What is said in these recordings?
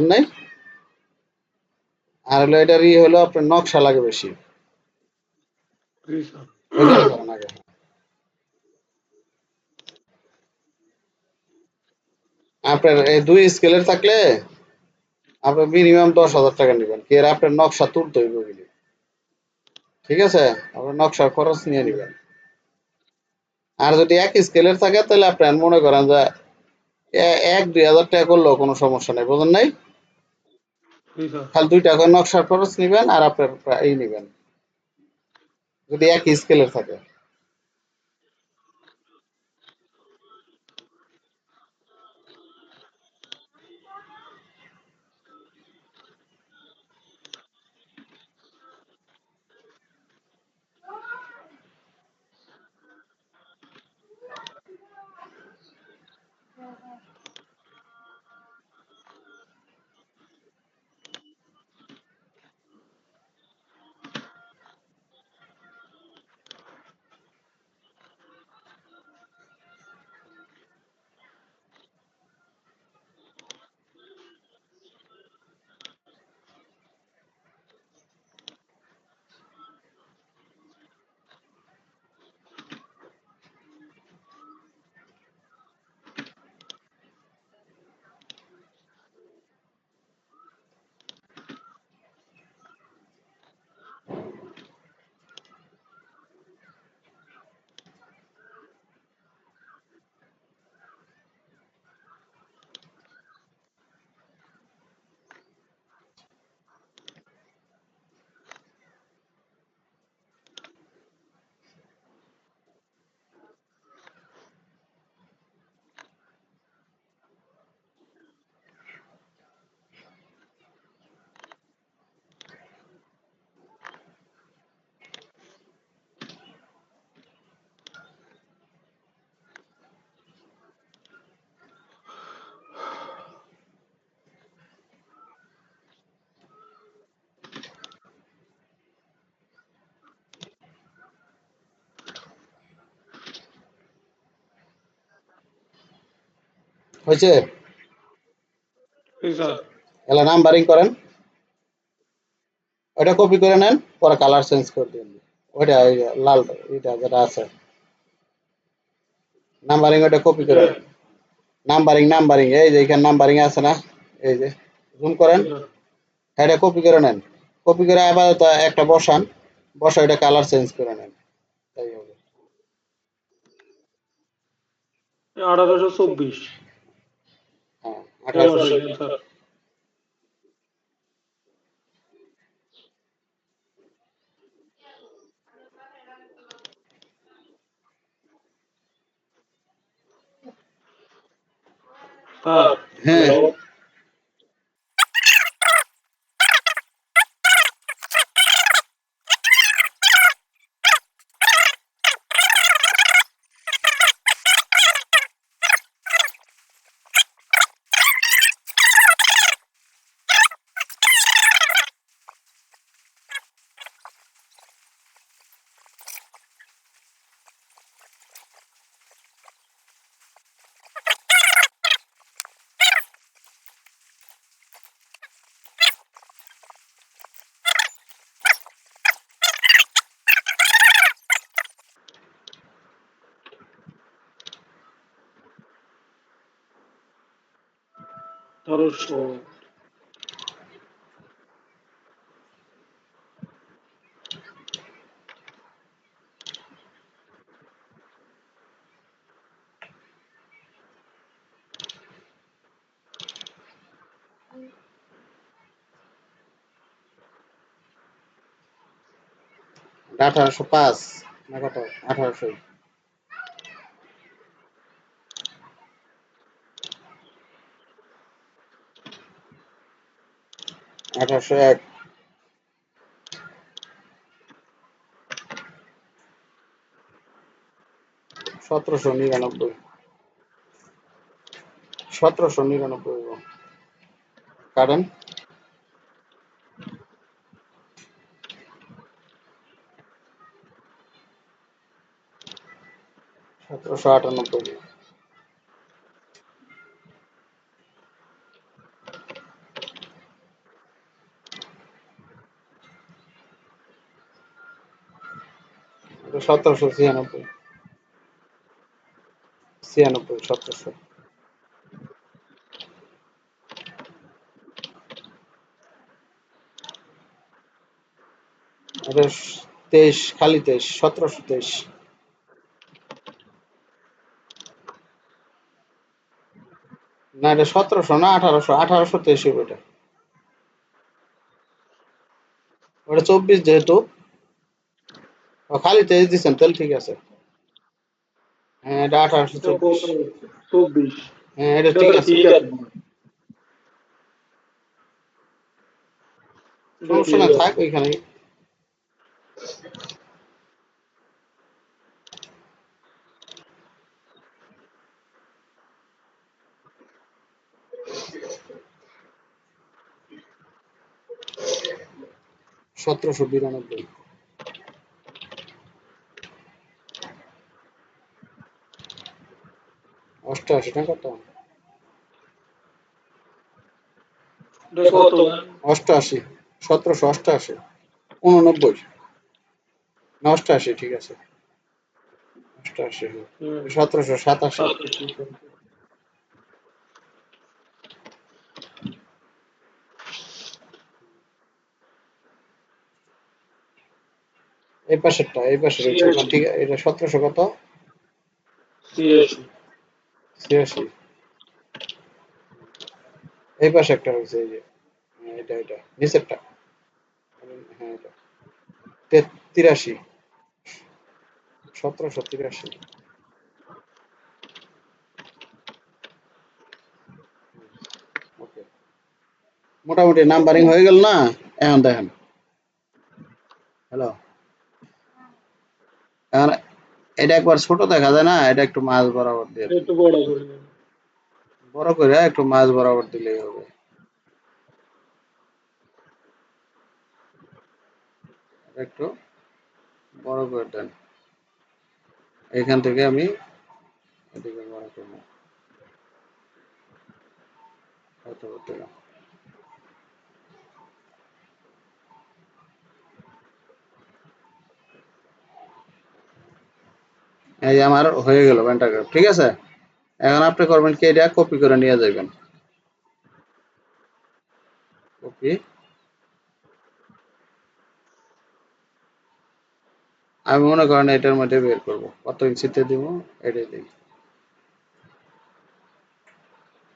বুঝলেন নাই। আর হলো এটার ই হলো আপনার নকশা লাগে বেশি। আপনার এই দুই স্কেলের থাকলে আপনার মিনিমাম দশ হাজার টাকা নেবেন। কি আপনার নকশা তুলতে হইব ঠিক আছে? আপনার নকশার খরচ নিয়ে নেবেন। আর যদি এক স্কেলের থাকে তাহলে আপনার মনে করেন যে এক দুই হাজার টাকা করলেও কোনো সমস্যা নেই বুঝলেন নাই? জি দুইটা করে নকশার খরচ নেবেন আর আপনার এই নিবেন। যদি এক স্কেলের থাকে। হয়েছে? এলা নাম্বারিং করেন। ওটা কপি করে নেন পরে কালার চেঞ্জ করে দিন। ওইটা ওই লাল এটা যেটা আছে। নাম্বারিং ওটা কপি করে নাম্বারিং নাম্বারিং এই যে এখানে নাম্বারিং আছে না? এই যে জুম করেন। এটা কপি করে নেন। কপি করে আবার তা একটা বসান। বসা এটা কালার চেঞ্জ করে নেন। তাই হবে। আঠারোশো চব্বিশ। হ্যাঁ তেরোশো আঠারোশো পাঁচ না কত? আঠারোশো। আঠারোশো এক। সতেরোশো নিরানব্বই। সতেরোশো নিরানব্বই কারেন্ট। সতেরোশো আটানব্বই এটা সতেরোশো ছিয়ানব্বই। ছিয়ানব্বই, সতেরোশো। এটা তেইশ, খালি তেইশ, সতেরোশো তেইশ। না, এটা সতেরোশো না, আঠারোশো আঠারোশো তেইশ ওইটা ওটা চব্বিশ যেহেতু খালি তেইশ দিচ্ছেন তাহলে ঠিক আছে। হ্যাঁ এটা আঠারোশো চব্বিশ। হ্যাঁ এটা ঠিক আছে। ঠিক আছে। সমস্যা না থাক ওইখানে। সতেরোশো বিরানব্বই। অষ্টআশি তো কত অষ্টআশি সতেরোশো অষ্টআশি উননব্বই না অষ্টআশি ঠিক আছে অষ্টআশি। সতেরোশো সাতাশি সাতাশি। এই পাশেরটা এই পাশের ঠিক আছে এটা সতেরোশো কত ছিয়াশি এই পাশে একটা হয়েছে এই যে হ্যাঁ, এটা এটা নিচেরটা। হ্যাঁ এটা। তিরাশি। সতেরোশো তিরাশি। মোটামুটি নাম্বারিং হয়ে গেল না? এখন দেখেন। হ্যালো? এটা একবার ছোট দেখা যায় না এটা একটু মাছ বরাবর দিয়ে। একটু বড় করে বড় করে একটু মাছ বরাবর দিলেই হবে। একটু বড় করে দেন। এখান থেকে আমি এদিকে বড় করব কত দিলাম এই যে আমার হয়ে গেল প্যান্টাগ্রাফ ঠিক আছে? এখন আপনি করবেন কি, এটা কপি করে নিয়ে যাবেন। কপি আমি মনে করেন এটার মধ্যে বের করব। কত ইঞ্চিতে দিব? এটাই দিই।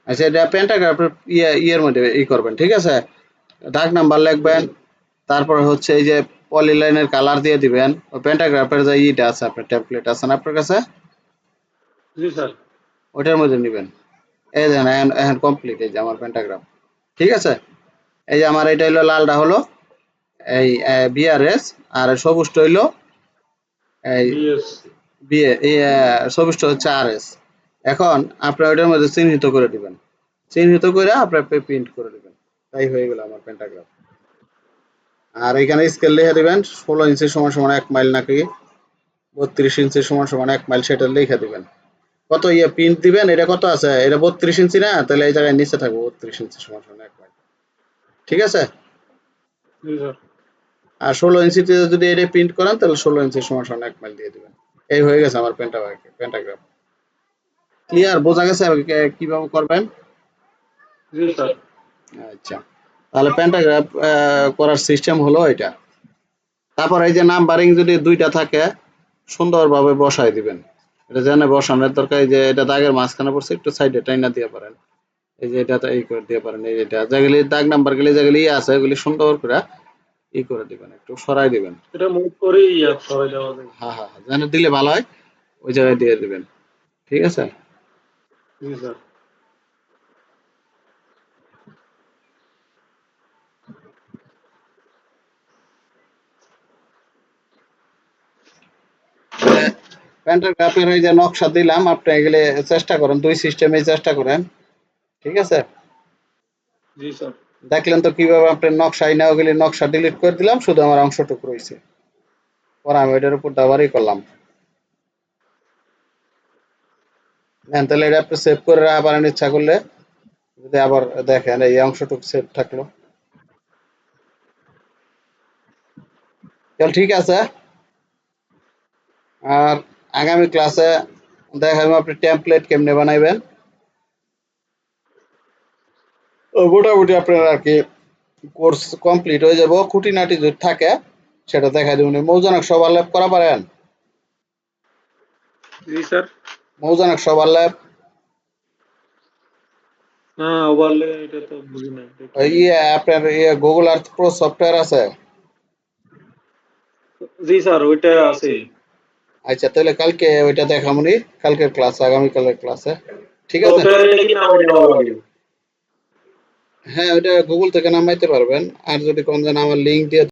আচ্ছা এটা প্যান্টাগ্রাফের ইয়ে ইয়ের মধ্যে ই করবেন, ঠিক আছে? দাগ নাম্বার লিখবেন, তারপর হচ্ছে এই যে পলিলাইনের কালার দিয়ে দিবেন। ও প্যান্টাগ্রাফের যে ইটা আছে আপনার টেমপ্লেট আছে না আপনার কাছে? জি স্যার। ওটার মধ্যে নেবেন। এই দেখেন এখন এখন কমপ্লিট এই যে আমার প্যান্টাগ্রাম ঠিক আছে? এই যে আমার এটা হলো লালটা হলো এই বিআরএস আর সবুজটা হইল এই বিএ সবুজটা হচ্ছে আরএস এখন আপনার ওইটার মধ্যে চিহ্নিত করে দিবেন। চিহ্নিত করে আপনার প্রিন্ট করে দিবেন। তাই হয়ে গেল আমার প্যান্টাগ্রাম আর এখানে স্কেল লিখে দিবেন ষোলো ইঞ্চি সমান সমান এক মাইল নাকি বত্রিশ ইঞ্চি সমান সমান এক মাইল সেটা লিখে দিবেন। কত ইয়ে প্রিন্ট দিবেন এটা কত আছে? এটা বত্রিশ ইঞ্চি না? তাহলে এই জায়গায় নিচে থাকবে বত্রিশ ইঞ্চি সমান সমান এক মাইল ঠিক আছে? আর ষোলো ইঞ্চিতে যদি এটা প্রিন্ট করেন তাহলে ষোলো ইঞ্চি সমান সমান এক মাইল দিয়ে দিবেন। এই হয়ে গেছে আমার পেন্টা পেন্টাগ্রাম ক্লিয়ার বোঝা গেছে? কীভাবে করবেন? আচ্ছা। তাহলে প্যান্টাগ্রাফ করার সিস্টেম হলো এটা। তারপর এই যে নাম্বারিং যদি দুইটা থাকে সুন্দরভাবে বসাই দিবেন। এটা জেনে বসানোর দরকার এই যে এটা দাগের মাঝখানে পড়ছে একটু সাইডে টাইনা দিয়ে পারেন। এই যে এটা এই করে দিয়ে পারেন এই এটা। যেগুলি দাগ নাম্বার গুলি যেগুলি ইয়ে আছে ওগুলি সুন্দর করে ই করে দিবেন একটু সরাই দিবেন। এটা মুভ করে সরাই দেওয়া যায়। হ্যাঁ হ্যাঁ যেন দিলে ভালো হয় ওই জায়গায় দিয়ে দিবেন। ঠিক আছে? জি স্যার। প্যান্টাগ্রাফের ওই যে নকশা দিলাম আপনি এগুলি চেষ্টা করেন দুই সিস্টেমে চেষ্টা করেন। ঠিক আছে? জি স্যার। দেখলেন তো কীভাবে আপনার নকশা না ওগুলি নকশা ডিলিট করে দিলাম শুধু আমার অংশটুকু রয়েছে। পরে আমি এটার উপর দাবারই করলাম। নেন তাহলে এটা আপনি সেভ করে আবার ইচ্ছা করলে যদি আবার দেখেন এই অংশটুকু সেভ থাকল। চল ঠিক আছে। আর আগামী ক্লাসে দেখাবো আপনি টেমপ্লেট কেমনে বানাইবেন। মোটামুটি আপনার আর কি কোর্স কমপ্লিট হয়ে যাব। খুঁটিনাটি যদি থাকে সেটা দেখা দেবেন মৌজানক সবার ল্যাব করা পারেন। জি স্যার। মৌজানক সবার lab Google Earth Pro software আছে। জি স্যার ওইটা আছে। আচ্ছা তাহলে কালকে ওইটা দেখামনি কালকের ক্লাস আগামীকালের ক্লাসে ঠিক আছে? হ্যাঁ ওইটা গুগল থেকে নামাইতে পারবেন। আর যদি কোন আমার লিঙ্ক দিয়ে